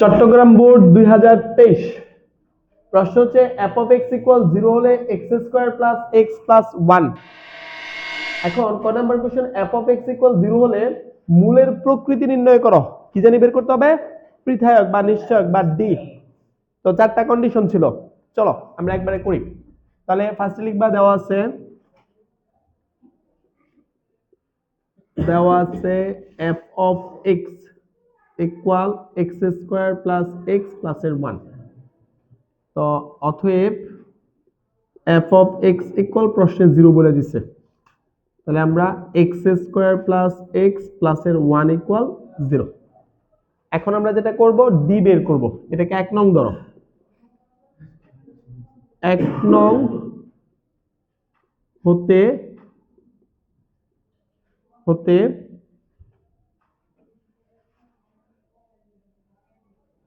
Chittagong board দুই প্রশ্ন হচ্ছে এফ এক্স ইকুয়াল জিরো হলে X square plus X plus one এখন ক number question F X equal zero হলে মূলের প্রকৃতি নির্ণয় করো। কি জানি বের করতে হবে? পৃথায়ক বা নিশ্চয়ক বা ডি তো চারটা কন্ডিশন ছিল। চলো, আমরা একবারে করি। তাহলে ফার্স্টে লিখবা, দেওয়া আছে দেওয়া আছে F of X equal X square plus X প্লাসের ওয়ান তো অতএব এফ অফ এক্স ইকুয়াল প্রশ্নে জিরো বলে দিছে। তাহলে আমরা এক্স স্কোয়ার প্লাস এক্স প্লাসের ওয়ান ইকুয়াল জিরো এখন আমরা যেটা করব ডি বের করব। এটাকে এক নং ধরো। এক নং হতে হতে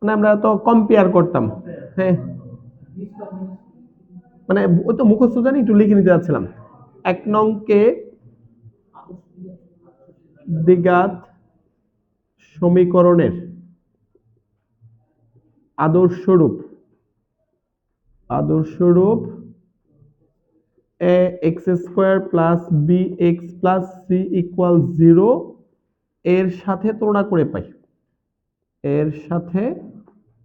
মানে আমরা তো কম্পেয়ার করতাম। হ্যাঁ। মানে ওই তো মুখস্থ জানি, একটু লিখে নিতে যাচ্ছিলাম। এক নংকে দ্বিঘাত সমীকরণের আদর্শরূপ আদর্শরূপ A X square plus B X plus C equal zero, এর সাথে তুলনা করে পাই। এর সাথে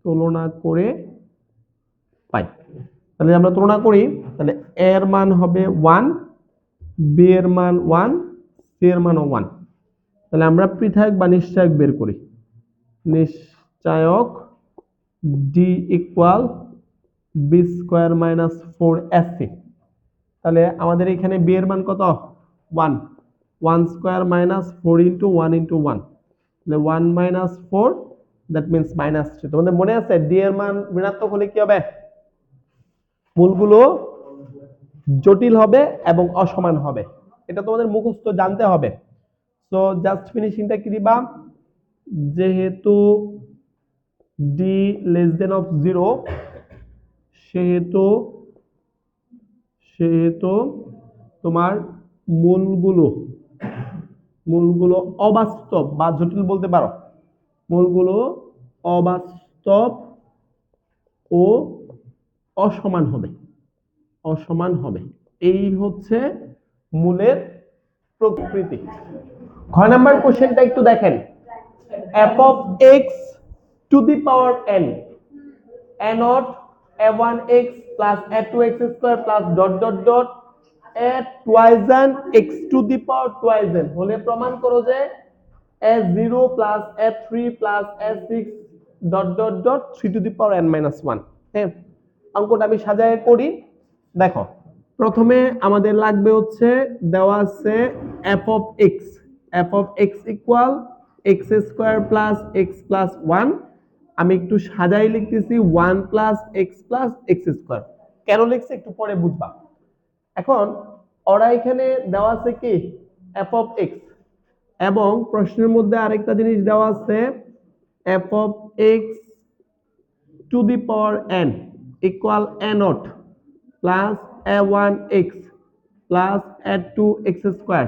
তুলনা করে পাই। তাহলে আমরা তুলনা করি, তাহলে এর মান হবে ওয়ান বি এর মান ওয়ান সি এর মানও ওয়ান তাহলে আমরা পৃথক বা নিশ্চয়ক বের করি। নিশ্চয়ক D equal B square minus four S তাহলে আমাদের এখানে বি এর মান কত? One one square minus four into one into one তাহলে one minus four that means minus three তোমাদের মনে আছে? ডি এর মান ঋণাত্মক হলে কি হবে? মূলগুলো জটিল হবে এবং অসমান হবে। এটা তোমাদের মুখস্থ জানতে হবে। সো জাস্ট ফিনিশিংটা কি দিবা? যেহেতু D less than of zero সেহেতু সেহেতু তোমার মূলগুলো মূলগুলো অবাস্তব বা জটিল বলতে পারো। মূলগুলো অবাস্তব ও অসমান হবে। অসমান হবে। এই হচ্ছে মূলের প্রকৃতি। ছয় নাম্বার কোশ্চেনটা একটু দেখেন। The power N A not A one X plus A two X square plus dot dot dot A twice N X to the power twice N হলে প্রমাণ করো যে A zero plus A three plus A six dot dot dot three to the power N minus one হ্যাঁ অঙ্কটা আমি সাজায় করি। দেখো, প্রথমে আমাদের লাগবে হচ্ছে, দেওয়া আছে F of X F of X equal X square plus X plus one আমি একটু সাজাই লিখতেছি one plus X plus X square কেন লিখছি একটু পরে বুঝবা। এখন, ওরা এখানে দেওয়া আছে কি? এফ অফ এক্স এবং প্রশ্নের মধ্যে আরেকটা জিনিস দেওয়া আছে F of X to the power N equal A not plus A one X plus A two X square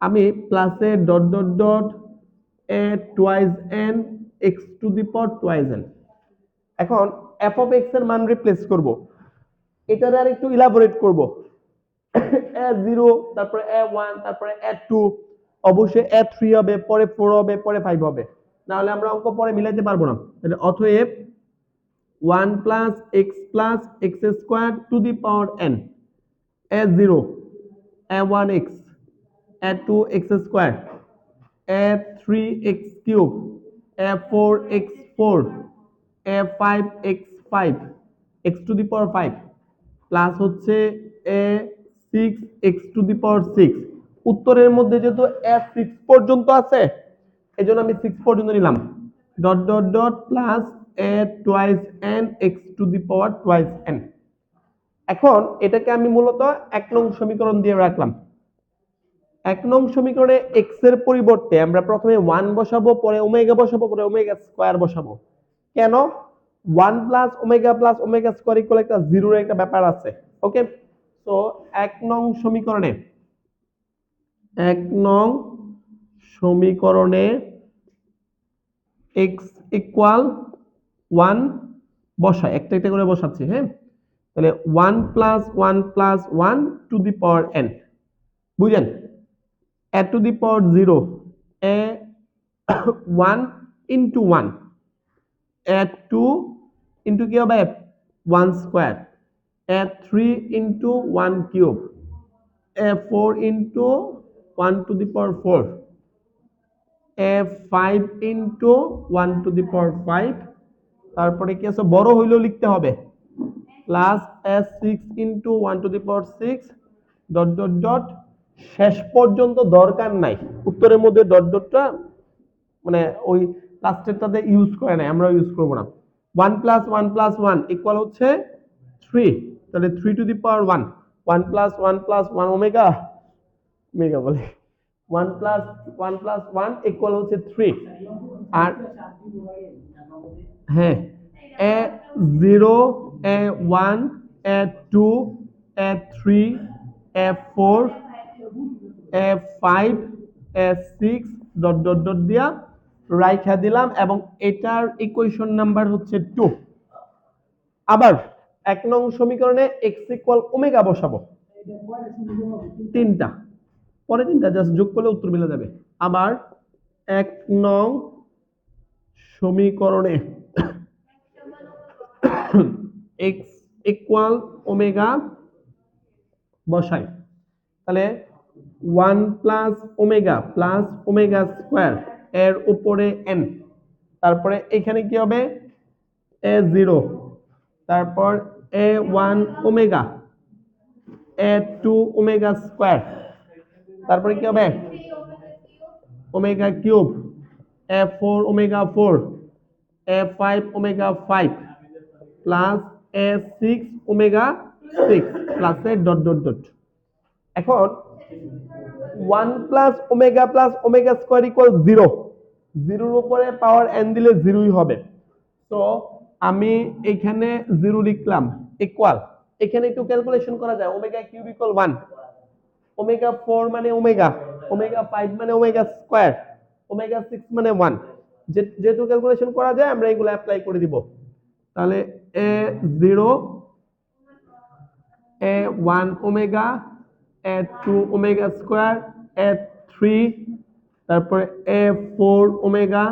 আমি প্লাসে dot dot dot A twice N X to the power twice N এখন F of এক্সের মান replace করব। এটার আর একটু elaborate করব। এ zero তারপরে এ ওয়ান তারপরে এ টু অবশ্যই এ থ্রি হবে, পরে ফোর হবে, পরে ফাইভ হবে। নাহলে আমরা অঙ্ক পরে মিলাইতে পারব না। তাহলে অতএব one plus X plus X square to the power N A zero A one X A two X square A three X cube A four X four A five X five X to the power five plus হচ্ছে A six X to the power six উত্তরের মধ্যে যেহেতু এ six পর্যন্ত আছে এই জন্য আমি six পর্যন্ত নিলাম। Dot dot dot plus A twice N X to the power twice N এখন এটাকে আমি মূলত এক নং সমীকরণ দিয়ে রাখলাম। এক নং সমীকরণে এক্সের পরিবর্তে আমরা প্রথমে ওয়ান বসাবো, পরে ওমেগা বসাবো, পরে ওমেগা স্কোয়ার বসাবো। কেন? One plus omega plus omega square equal একটা জিরোর একটা ব্যাপার আছে। ওকে তো এক নং সমীকরণে এক নং সমীকরণে এক্স ইকুয়াল ওয়ান বসাই একটা একটা করে বসাচ্ছি হ্যাঁ? তাহলে one plus one plus one to the power N বুঝলেন? A to the power zero A one into one A two into কি হবে? One square A three into one cube A four into one to the power four A five into one to the power five তারপরে কি আছে? বড় হইলেও লিখতে হবে। Plus S six into one to the power six dot dot dot শেষ পর্যন্ত দরকার নাই। উত্তরের মধ্যে ডট ডটটা মানে ওই লাস্টেরটাতে ইউজ করে নাই। আমরা ইউজ করব না। One plus one plus one equal হচ্ছে থ্রি তাহলে three to the power one one plus one plus one omega mega বলে। One plus one plus one equal হচ্ছে থ্রি আর হ্যাঁ A zero A one A two A three A four A five A six dot dot dot দিয়া রাইখা দিলাম এবং এটার equation number হচ্ছে টু আবার এক নং সমীকরণে এক্স ইকুয়াল ওমেগা বসাবো। তিনটা। পরে তিনটা জাস্ট যোগ করলে উত্তর মিলে যাবে। আবার এক নং সমীকরণে এক্স ইকুয়াল ওমেগা বসাই। তাহলে one plus omega plus omega square এর উপরে এন তারপরে এখানে কি হবে? এ জিরো তারপর A one omega A two omega square তারপরে কি হবে? Omega cube A four omega four A five omega five plus A six omega six plus A dot dot dot এখন one plus omega plus omega square equal zero জিরোর উপরে পাওয়ার N দিলে জিরোই হবে। তো আমি এখানে জিরো লিখলাম ইকুয়াল এখানে একটু ক্যালকুলেশন করা যায় omega cube equal one omega four মানে ওমেগা ওমেগা ফাইভ মানে ওমেগা স্কোয়ার ওমেগা সিক্স মানে ওয়ান যেহেতু ক্যালকুলেশন করা যায়, আমরা এগুলো অ্যাপ্লাই করে দিব। তাহলে A zero A one omega A two omega square A three তারপরে A four omega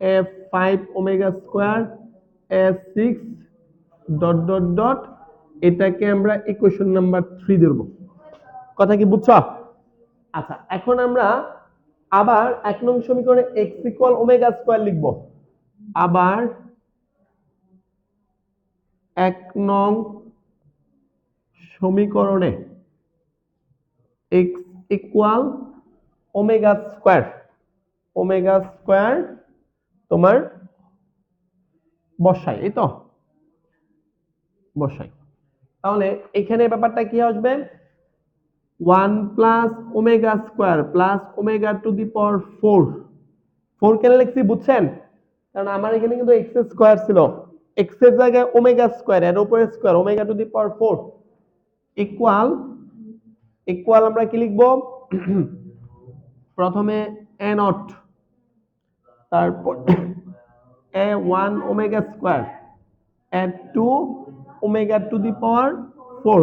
A five omega square A six dot dot dot এটাকে আমরা ইকুয়েশন নাম্বার থ্রি ধরব। কথা কি বুঝছ? আচ্ছা এখন আমরা আবার এক নং সমীকরণে এক্স ইকুয়াল ওমেগা স্কোয়ার লিখব। আবার এক নং সমীকরণে X equal omega square omega square তোমার বসাই, এই তো? বসাই। তাহলে এখানে ব্যাপারটা কি আসবে? One plus omega square plus omega to the power four. Four কেন লিখছি বুঝছেন? কারণ আমার এখানে কিন্তু এক্স স্কোয়ার ছিল। এক্সের জায়গায় ওমেগা স্কোয়ার, এর উপরে square, omega to the power four. Equal equal আমরা কি লিখব? প্রথমে এ নট, তারপর A one omega square, A two omega to the power four.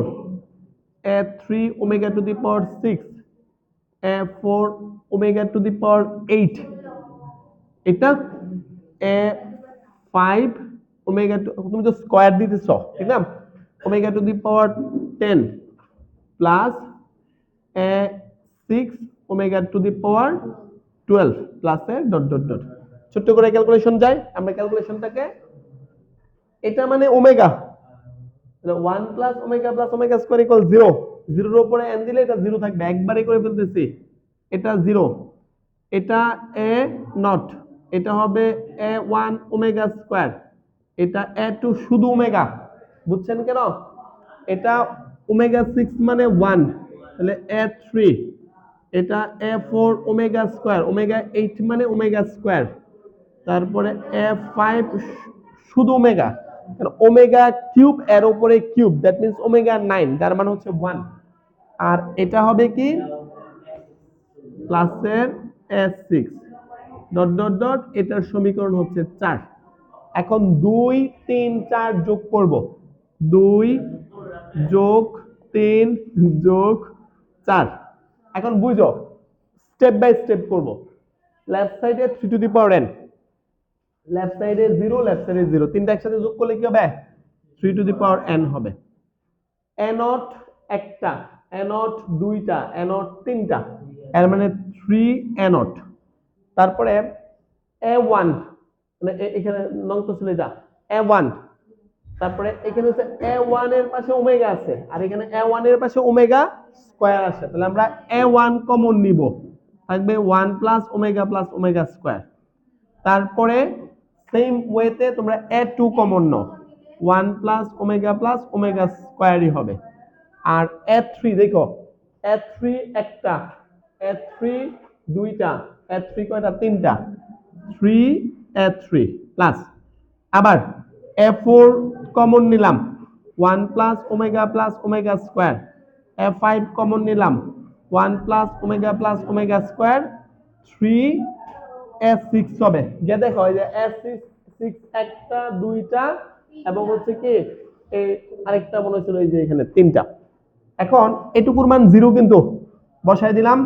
A three omega to the power six A four omega to the power eight এটা A five omega two তুমি তো square দিতেছ, ঠিক না? Omega to the power ten plus A six omega to the power twelve প্লাসে dot dot dot ছোট্ট করে calculation যায়, আমরা ক্যালকুলেশনটাকে এটা মানে omega one plus omega plus omega square equal zero জিরোর উপরে এন দিলে এটা জিরো থাকবে। একবারে করে ফেলতেছি। এটা জিরো এটা এ নট এটা হবে এ ওয়ান ওমেগা স্কোয়ার এটা এ টু শুধু ওমেগা বুঝছেন কেন? এটা ওমেগা সিক্স মানে ওয়ান তাহলে এ থ্রি এটা A four omega square omega eight মানে ওমেগা স্কোয়ার তারপরে এ ফাইভ শুধু ওমেগা ওমেগা কিউব এর উপরে cube that means omega nine, যার মানে হচ্ছে ওয়ান। আর এটা হবে কি? প্লাসের S six dot dot dot এটার সমীকরণ হচ্ছে চার। এখন দুই, তিন, চার যোগ করব। দুই যোগ তিন যোগ চার। এখন বুঝো স্টেপ বাই স্টেপ করব। লেফট সাইডে three to the power N left সাইডে জিরো লেফট সাইডে জিরো তিনটা একসাথে যোগ করলে কি হবে? Three to the power N হবে। এনট একটা এনট দুইটা এনট তিনটা। এর মানে থ্রি এনট তারপরে মানে এ- এখানে নং তো ছিল এটা। এ তারপরে এখানে হচ্ছে এ এর পাশে ওমেগা আছে। আর এখানে এ এর পাশে ওমেগা স্কোয়ার আছে। তাহলে আমরা এ কমন নিব। থাকবে one plus omega plus omega square তারপরে সেম ওয়েতে তোমরা এ টু কমন নাও। One plus omega plus omega স্কোয়ারই হবে। আর এ থ্রি দেখো এ থ্রি একটা এ থ্রি দুইটা এ থ্রি কয়টা? তিনটা। থ্রি এ থ্রি প্লাস আবার এ ফোর কমন নিলাম। One plus omega plus omega square a five common নিলাম। One plus omega plus omega square three s six হবে। গিয়ে দেখো, এই যে এস সিক্স সিক্স একটা, দুইটা, এবং হচ্ছে কি, এই আরেকটা মনে হচ্ছিল এই যে এখানে তিনটা। এখন এটুকুর মান জিরো কিন্তু। বসাই দিলাম।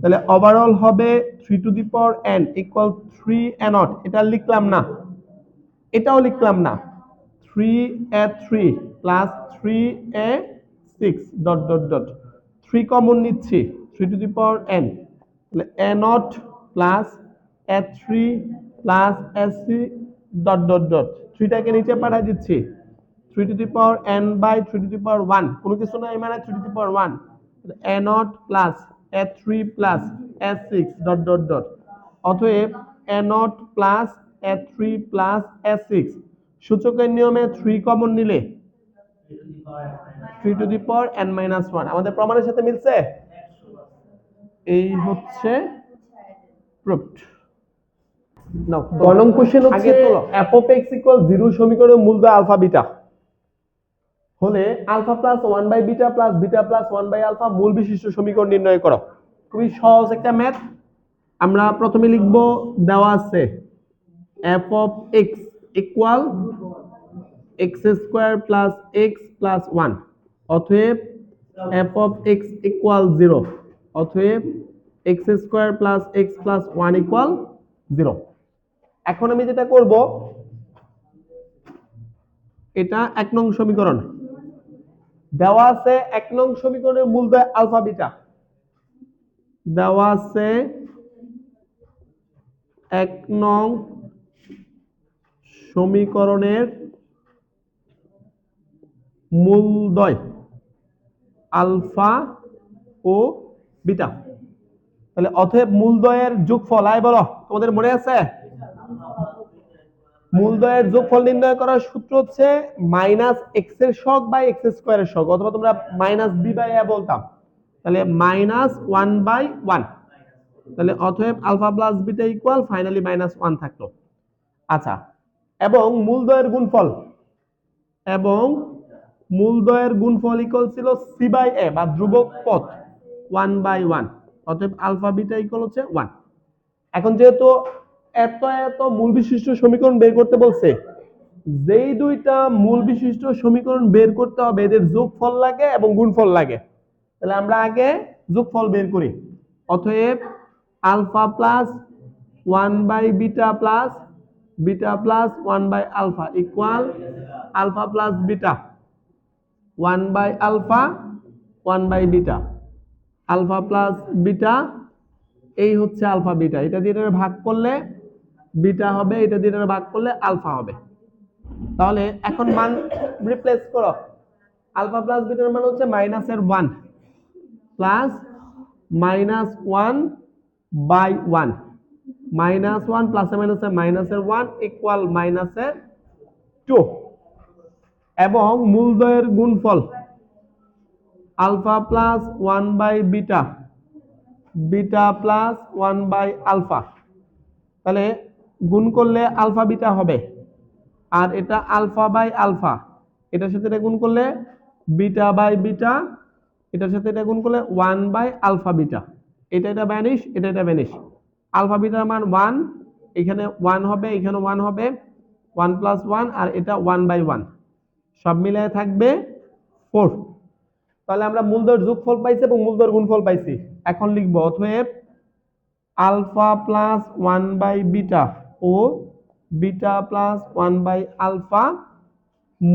তাহলে ওভারঅল হবে three to the power n equal three a naught এটা লিখলাম না। এটাও লিখলাম না। Three a three plus three a six dot dot dot three common নিচ্ছি। Three to the power n তাহলে a naught plus a three plus a c dot dot dot থ্রিটাকে নিচে পাঠিয়ে দিচ্ছি। Three to the power n by three to the power one কোনো কিছু নাই মানে three to the power one a naught plus a three plus a six dot dot dot অতএব a naught plus a three plus a six সূচকের নিয়মে three common নিলে three to the power n minus one আমাদের প্রমাণের সাথে মিলছে? এই হচ্ছে প্রুফড নাও কোশ্চেন হচ্ছে এফ এক্স ইকুয়াল জিরো সমীকরণের মূলদয় আলফা বিটা হলে alpha plus one by beta plus beta plus one by alpha মূল বিশিষ্ট সমীকরণ নির্ণয় করো। খুবই সহজ একটা ম্যাথ আমরা প্রথমে লিখব দেওয়া আছে f of x equal x square plus x plus one অতএব f of x equal zero অতএব x square plus x plus one equal zero এখন আমি যেটা করব, এটা এক নং সমীকরণ। দেওয়া আছে এক নং সমীকরণের মূলদয় আলফা বিটা। দেওয়া আছে এক নং সমীকরণের মূল মূলদয় আলফা ও বিটা। তাহলে অতএব মূলদয়ের যোগফল আয় বলো, তোমাদের মনে আছে? মূলদয়ের যোগফল নির্ণয় করার সূত্র হচ্ছে মাইনাস এক্সের শক বাই এক্স স্কোয়ারের শক অথবা তোমরা মাইনাস বি বাই এ বলতাম। তাহলে মাইনাস ওয়ান বাই ওয়ান। তাহলে অতএব alpha plus beta equal finally minus one থাকল। আচ্ছা এবং মূলদয়ের গুণফল। এবং মূলদয়ের গুণফল ইকুয়াল ছিল সি বাই এ বা ধ্রুবক পথ ওয়ান বাই ওয়ান অতএব আলফা বিটা ইকুয়াল হচ্ছে ওয়ান এখন যেহেতু এত এত মূল বিশিষ্ট সমীকরণ বের করতে বলছে। যেই দুইটা মূল বিশিষ্ট সমীকরণ বের করতে হবে, এদের যোগফল লাগে এবং গুণফল লাগে। তাহলে আমরা আগে যোগফল বের করি। অতএব alpha plus one by beta plus beta plus one by alpha equal alpha plus beta. One by alpha, one by beta. Alpha plus beta, এই হচ্ছে আলফা বিটা। এটা দিয়ে ভাগ করলে বিটা হবে, এটা দিয়ে ভাগ করলে আলফা হবে। তাহলে এখন মান রিপ্লেস করো। আলফা প্লাস বিটার মান হচ্ছে মাইনাসের one plus minus one by one minus one plus প্লাসে মাইনাসে মাইনাসের ওয়ান ইকুয়াল মাইনাসের টু এবং মূলদয়ের গুণফল alpha plus one by beta beta plus one by alpha. তাহলে গুণ করলে আলফা বিটা হবে। আর এটা আলফা বাই আলফা, এটার সাথে এটা গুণ করলে বিটা বাই বিটা, এটার সাথে এটা গুণ করলে ওয়ান বাই আলফা বিটা। এটা এটা ভ্যানিশ এটা এটা ভ্যানিশ আলফা বিটার মান ওয়ান, এখানে ওয়ান হবে, এখানে ওয়ান হবে, ওয়ান প্লাস ওয়ান, আর এটা ওয়ান বাই ওয়ান। সব মিলিয়ে থাকবে ফোর। তাহলে আমরা মূলদর যোগফল পাইছি এবং মূলদর গুণফল পাইছি। এখন লিখব, অতএব alpha plus one by beta O beta plus one by alpha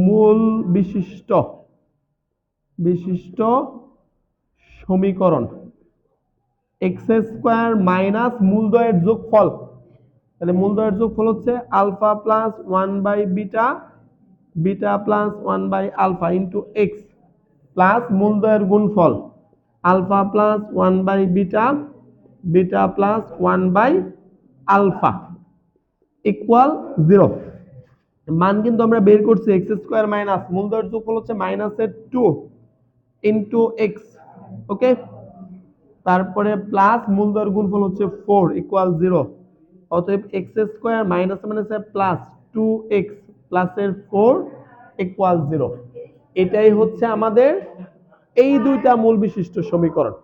মূল বিশিষ্ট বিশিষ্ট সমীকরণ। এক্স স্কোয়ার মাইনাস মূলদয়ের যোগফল। তাহলে মূলদয়ের যোগফল হচ্ছে alpha plus one by beta beta plus one by alpha into x plus মূলদয়ের গুণফল। Alpha plus one by beta beta plus one by alpha. Equal zero মান কিন্তু আমরা বের করছি এক্স স্কোয়ার মাইনাস মূলদয়ের যোগফল হচ্ছে মাইনাসের টু ইন্টু এক্স ওকে তারপরে প্লাস মূলদয়ের গুণফল হচ্ছে ফোর ইকুয়াল জিরো অতএব এক্স স্কোয়ার মাইনাস মাইনাসে প্লাস টু এক্স প্লাসের ফোর ইকুয়াল জিরো এটাই হচ্ছে আমাদের এই দুইটা মূল বিশিষ্ট সমীকরণ।